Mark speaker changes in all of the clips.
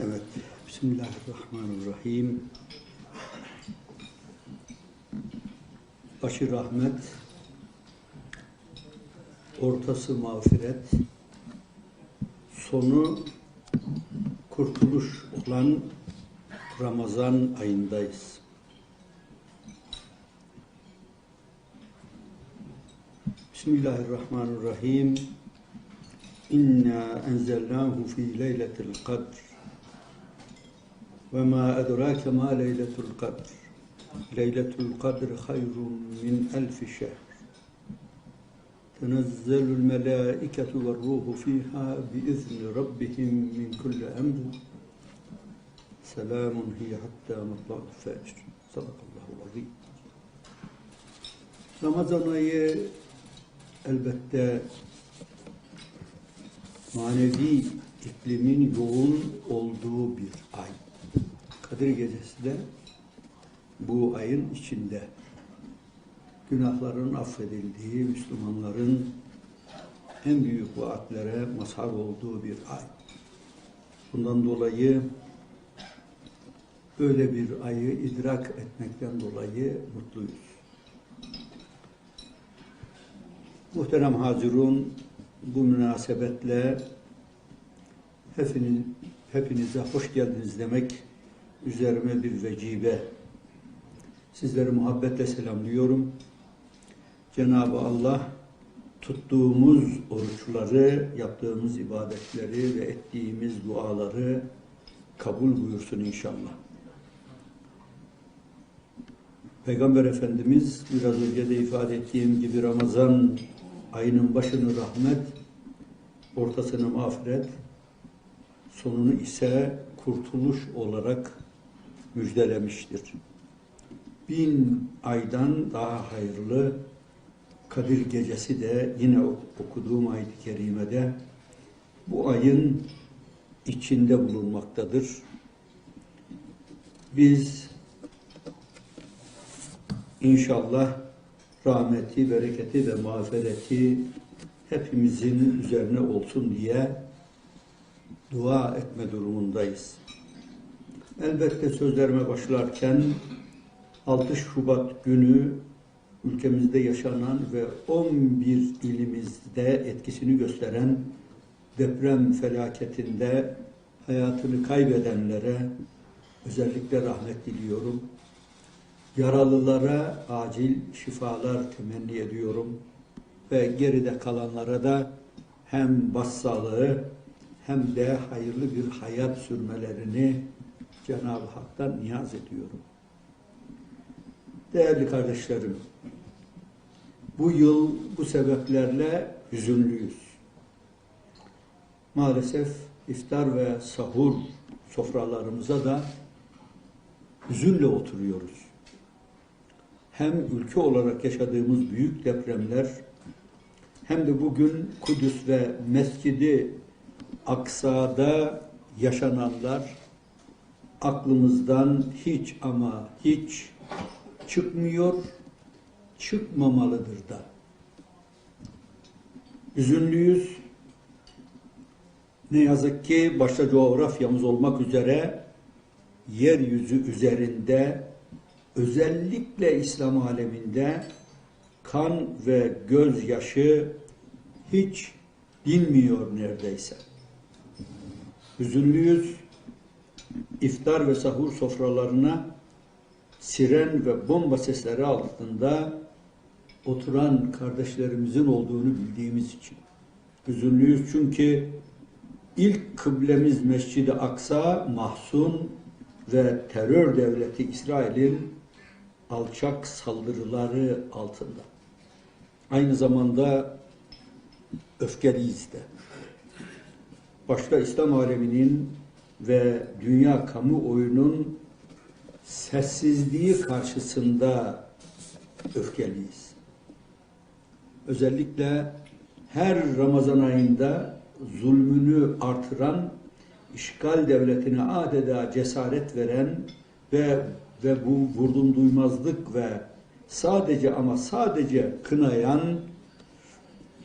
Speaker 1: Evet. Bismillahirrahmanirrahim. Başı rahmet, ortası mağfiret, sonu kurtuluş olan Ramazan ayındayız. Bismillahirrahmanirrahim. İnna enzelnahu fi leyletil kadr. Ve ma edrake ma leyletul kadr. Leyletul kadr hayrun min elfi şehr. Tenezzelul melâiketu ve ruhu fiha biizni rabbihim min kulli emr. Selamun hiye hatta matla'u fecr. Sadakallahu azim. Ramazan ayı elbette manevi iklimin yoğun olduğu bir ay. Kadir Gecesi de bu ayın içinde günahların affedildiği, Müslümanların en büyük vaatlere mazhar olduğu bir ay. Bundan dolayı böyle bir ayı idrak etmekten dolayı mutluyuz. Muhterem Hazirun, bu münasebetle hepiniz, hepinize hoş geldiniz demek üzerime bir vecibe. Sizleri muhabbetle selamlıyorum. Cenab-ı Allah tuttuğumuz oruçları, yaptığımız ibadetleri ve ettiğimiz duaları kabul buyursun inşallah. Peygamber Efendimiz biraz önce de ifade ettiğim gibi Ramazan ayının başını rahmet, ortasını mağfiret, sonunu ise kurtuluş olarak müjdelemiştir. Bin aydan daha hayırlı Kadir Gecesi de yine okuduğum ayet-i kerimede bu ayın içinde bulunmaktadır. Biz inşallah rahmeti, bereketi ve mağfireti hepimizin üzerine olsun diye dua etme durumundayız. Elbette sözlerime başlarken 6 Şubat günü ülkemizde yaşanan ve 11 ilimizde etkisini gösteren deprem felaketinde hayatını kaybedenlere özellikle rahmet diliyorum. Yaralılara acil şifalar temenni ediyorum ve geride kalanlara da hem başsağlığı hem de hayırlı bir hayat sürmelerini Cenab-ı Hak'tan niyaz ediyorum. Değerli kardeşlerim, bu yıl bu sebeplerle hüzünlüyüz. Maalesef iftar ve sahur sofralarımıza da hüzünle oturuyoruz. Hem ülke olarak yaşadığımız büyük depremler hem de bugün Kudüs ve Mescidi Aksa'da yaşananlar aklımızdan hiç ama hiç çıkmıyor, çıkmamalıdır da. Üzünlüyüz. Ne yazık ki başta coğrafyamız olmak üzere yeryüzü üzerinde özellikle İslam aleminde kan ve gözyaşı hiç dinmiyor neredeyse. Hüzünlüyüz. İftar ve sahur sofralarına siren ve bomba sesleri altında oturan kardeşlerimizin olduğunu bildiğimiz için. Hüzünlüyüz çünkü ilk kıblemiz Mescid-i Aksa mahzun ve terör devleti İsrail'in alçak saldırıları altında. Aynı zamanda öfkeliyiz de. Başta İslam aleminin ve dünya kamuoyunun sessizliği karşısında öfkeliyiz. Özellikle her Ramazan ayında zulmünü artıran, işgal devletine adeta cesaret veren ve ve bu vurdum duymazlık ve sadece ama sadece kınayan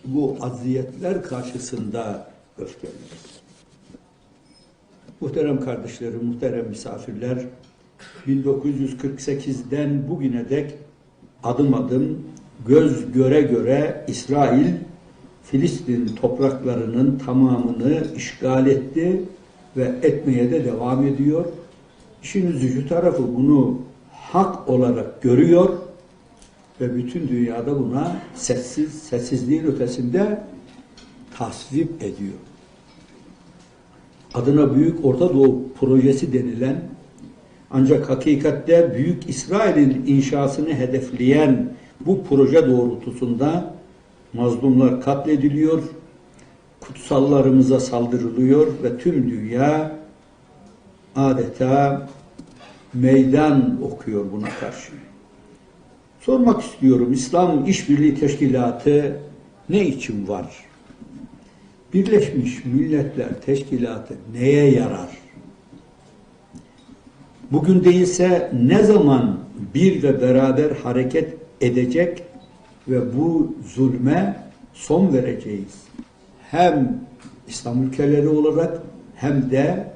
Speaker 1: bu aziyetler karşısında öfkeliyiz. Muhterem kardeşlerim, muhterem misafirler, 1948'den bugüne dek adım adım göz göre göre İsrail Filistin topraklarının tamamını işgal etti ve etmeye de devam ediyor. İşin üzücü tarafı bunu hak olarak görüyor ve bütün dünyada buna sessiz, sessizliğin ötesinde tasvip ediyor. Adına Büyük Orta Doğu Projesi denilen ancak hakikatte Büyük İsrail'in inşasını hedefleyen bu proje doğrultusunda mazlumlar katlediliyor, kutsallarımıza saldırılıyor ve tüm dünya adeta meydan okuyor buna karşı. Sormak istiyorum İslam İşbirliği Teşkilatı ne için var? Birleşmiş Milletler Teşkilatı neye yarar? Bugün değilse ne zaman bir ve beraber hareket edecek ve bu zulme son vereceğiz? Hem İslam ülkeleri olarak hem de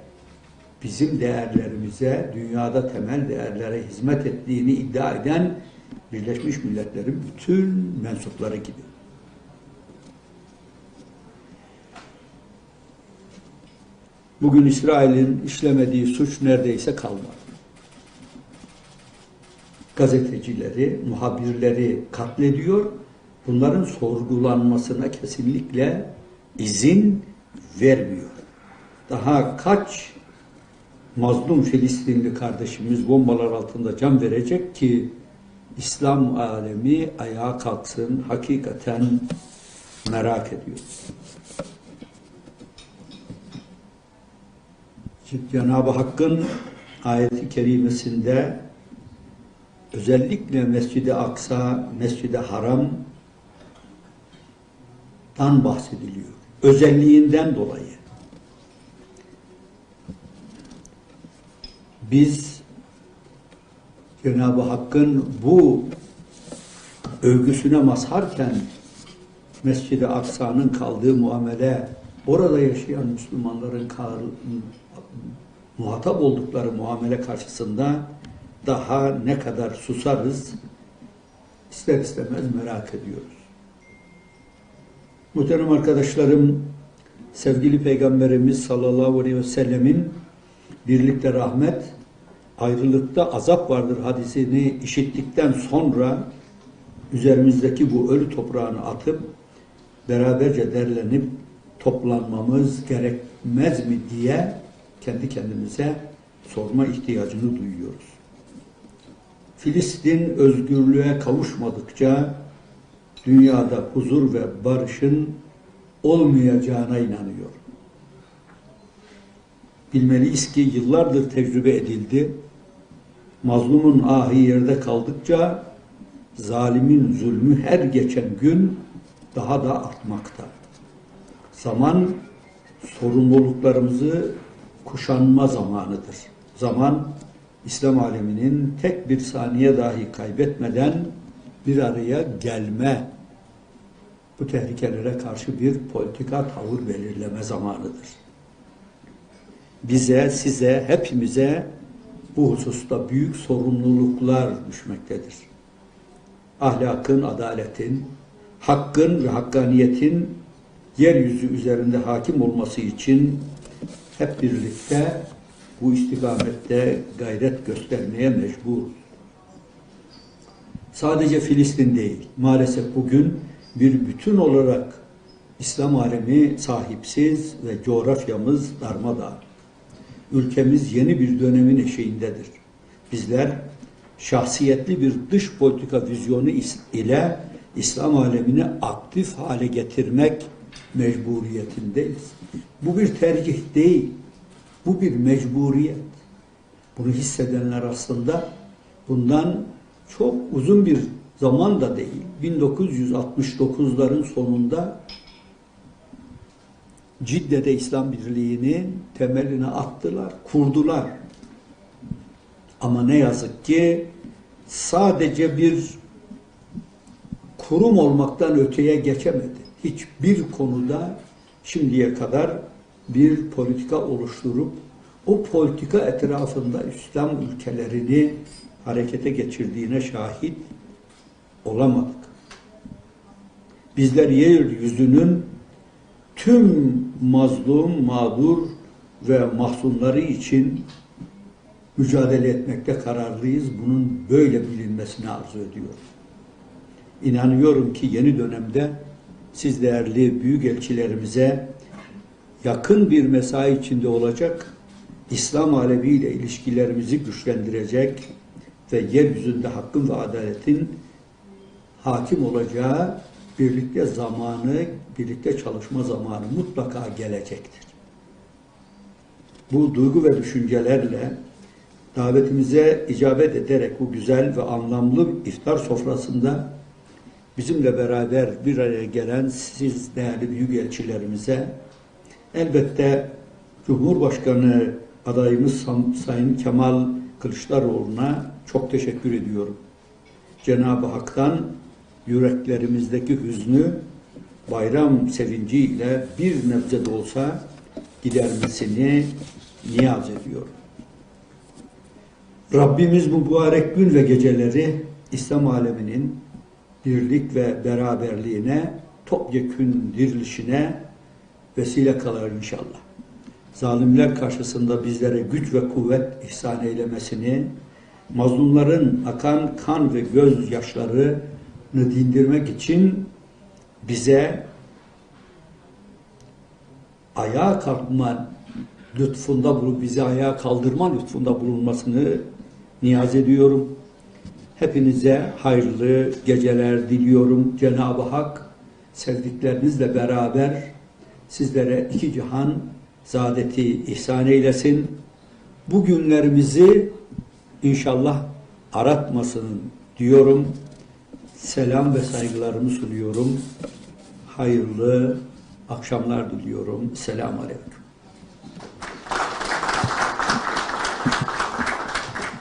Speaker 1: bizim değerlerimize, dünyada temel değerlere hizmet ettiğini iddia eden Birleşmiş Milletler'in bütün mensupları gibi. Bugün İsrail'in işlemediği suç neredeyse kalmadı. Gazetecileri, muhabirleri katlediyor. Bunların sorgulanmasına kesinlikle izin vermiyor. Daha kaç mazlum Filistinli kardeşimiz bombalar altında can verecek ki İslam alemi ayağa kalksın, hakikaten merak ediyor. Cenab-ı Hakk'ın ayeti kerimesinde özellikle Mescid-i Aksa, Mescid-i Haram'dan bahsediliyor. Özelliğinden dolayı. Biz Cenab-ı Hakk'ın bu övgüsüne mazharken Mescid-i Aksa'nın kaldığı muamele, orada yaşayan Müslümanların muhatap oldukları muamele karşısında daha ne kadar susarız ister istemez merak ediyoruz. Muhterem arkadaşlarım, sevgili Peygamberimiz sallallahu aleyhi ve sellemin birlikte rahmet, ayrılıkta azap vardır hadisini işittikten sonra üzerimizdeki bu ölü toprağını atıp beraberce derlenip toplanmamız gerekmez mi diye kendi kendimize sorma ihtiyacını duyuyoruz. Filistin özgürlüğe kavuşmadıkça dünyada huzur ve barışın olmayacağına inanıyor. Bilmeliyiz ki yıllardır tecrübe edildi. Mazlumun ahi yerde kaldıkça zalimin zulmü her geçen gün daha da artmakta. Zaman sorumluluklarımızı kuşanma zamanıdır. Zaman İslam aleminin tek bir saniye dahi kaybetmeden bir araya gelme, bu tehlikelere karşı bir politika tavır belirleme zamanıdır. Bize, size, hepimize bu hususta büyük sorumluluklar düşmektedir. Ahlakın, adaletin, hakkın ve hakkaniyetin yeryüzü üzerinde hakim olması için hep birlikte bu istikamette gayret göstermeye mecburuz. Sadece Filistin değil, maalesef bugün bir bütün olarak İslam alemi sahipsiz ve coğrafyamız darmadağın. Ülkemiz yeni bir dönemin eşiğindedir. Bizler şahsiyetli bir dış politika vizyonu ile İslam alemini aktif hale getirmek mecburiyetindeyiz. Bu bir tercih değil, bu bir mecburiyet. Bunu hissedenler aslında bundan çok uzun bir zaman da değil, 1969'ların sonunda Cidde'de İslam Birliği'nin temelini attılar, kurdular. Ama ne yazık ki sadece bir kurum olmaktan öteye geçemedi. Hiçbir konuda şimdiye kadar bir politika oluşturup o politika etrafında İslam ülkelerini harekete geçirdiğine şahit olamadık. Bizler yeryüzünün tüm mazlum, mağdur ve mahzunları için mücadele etmekte kararlıyız. Bunun böyle bilinmesini arzu ediyorum. İnanıyorum ki yeni dönemde siz değerli büyükelçilerimize yakın bir mesai içinde olacak, İslam alemiyle ilişkilerimizi güçlendirecek ve yeryüzünde hakkın ve adaletin hakim olacağı birlikte zamanı, birlikte çalışma zamanı mutlaka gelecektir. Bu duygu ve düşüncelerle davetimize icabet ederek bu güzel ve anlamlı iftar sofrasında bizimle beraber bir araya gelen siz değerli büyükelçilerimize elbette Cumhurbaşkanı adayımız Sayın Kemal Kılıçdaroğlu'na çok teşekkür ediyorum. Cenab-ı Hak'tan yüreklerimizdeki hüznü bayram sevinciyle bir nebze de olsa gidermesini niyaz ediyorum. Rabbimiz bu mübarek gün ve geceleri İslam aleminin birlik ve beraberliğine, topyekün dirilişine vesile kılar inşallah. Zalimler karşısında bizlere güç ve kuvvet ihsan eylemesini, mazlumların akan kan ve gözyaşlarını dindirmek için bize ayağa kalkma lütfunda bulup bizi ayağa kaldırma lütfunda bulunmasını niyaz ediyorum. Hepinize hayırlı geceler diliyorum. Cenab-ı Hak sevdiklerinizle beraber sizlere iki cihan saadeti ihsan eylesin. Bu günlerimizi inşallah aratmasın diyorum. Selam ve saygılarımı sunuyorum. Hayırlı akşamlar diliyorum. Selamun Aleyküm.